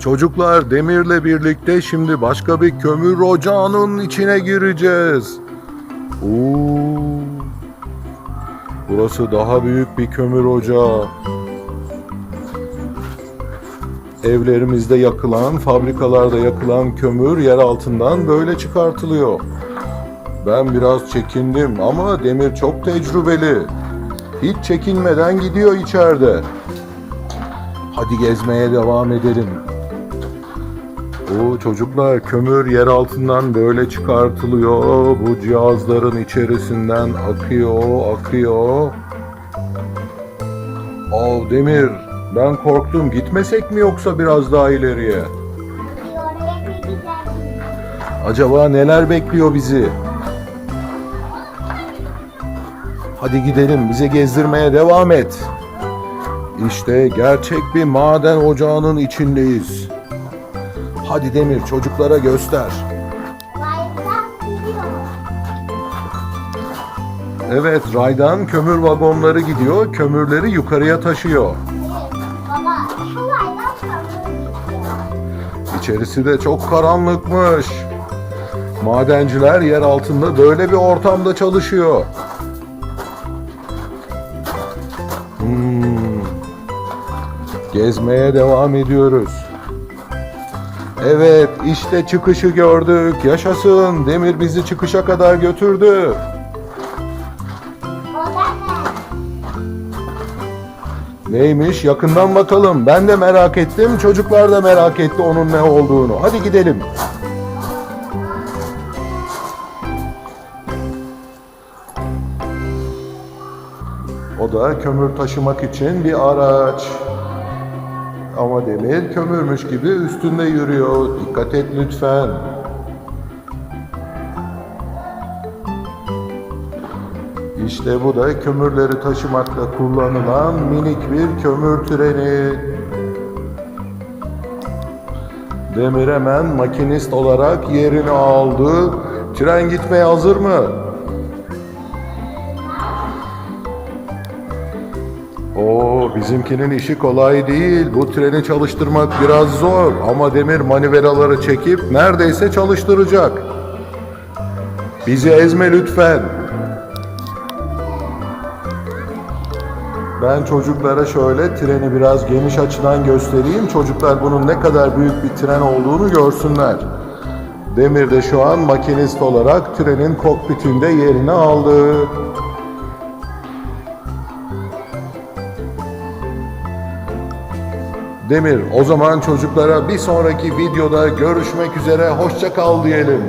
Çocuklar Demir'le birlikte şimdi başka bir kömür ocağının içine gireceğiz. Oo. Burası daha büyük bir kömür ocağı. Evlerimizde yakılan, fabrikalarda yakılan kömür yer altından böyle çıkartılıyor. Ben biraz çekindim ama Demir çok tecrübeli. Hiç çekinmeden gidiyor içeride. Hadi gezmeye devam edelim. O çocuklar kömür yer altından böyle çıkartılıyor. Bu cihazların içerisinden akıyor, akıyor. Aa Demir, ben korktum. Gitmesek mi yoksa biraz daha ileriye? Acaba neler bekliyor bizi? Hadi gidelim, bize gezdirmeye devam et. İşte gerçek bir maden ocağının içindeyiz. Hadi Demir, çocuklara göster. Evet, raydan kömür vagonları gidiyor, kömürleri yukarıya taşıyor. İçerisi de çok karanlıkmış. Madenciler yer altında böyle bir ortamda çalışıyor. Hmm. Gezmeye devam ediyoruz. Evet, işte çıkışı gördük. Yaşasın. Demir bizi çıkışa kadar götürdü. Neymiş? Yakından bakalım. Ben de merak ettim. Çocuklar da merak etti onun ne olduğunu. Hadi gidelim. O da kömür taşımak için bir araç. Ama demir kömürmüş gibi üstünde yürüyor. Dikkat et lütfen. İşte bu da kömürleri taşımakta kullanılan minik bir kömür treni. Demir hemen makinist olarak yerini aldı. Tren gitmeye hazır mı? Oo, bizimkinin işi kolay değil. Bu treni çalıştırmak biraz zor ama Demir manivelaları çekip neredeyse çalıştıracak. Bizi ezme lütfen. Ben çocuklara şöyle treni biraz geniş açıdan göstereyim. Çocuklar bunun ne kadar büyük bir tren olduğunu görsünler. Demir de şu an makinist olarak trenin kokpitinde yerini aldı. Demir, o zaman çocuklara bir sonraki videoda görüşmek üzere, hoşça kal diyelim.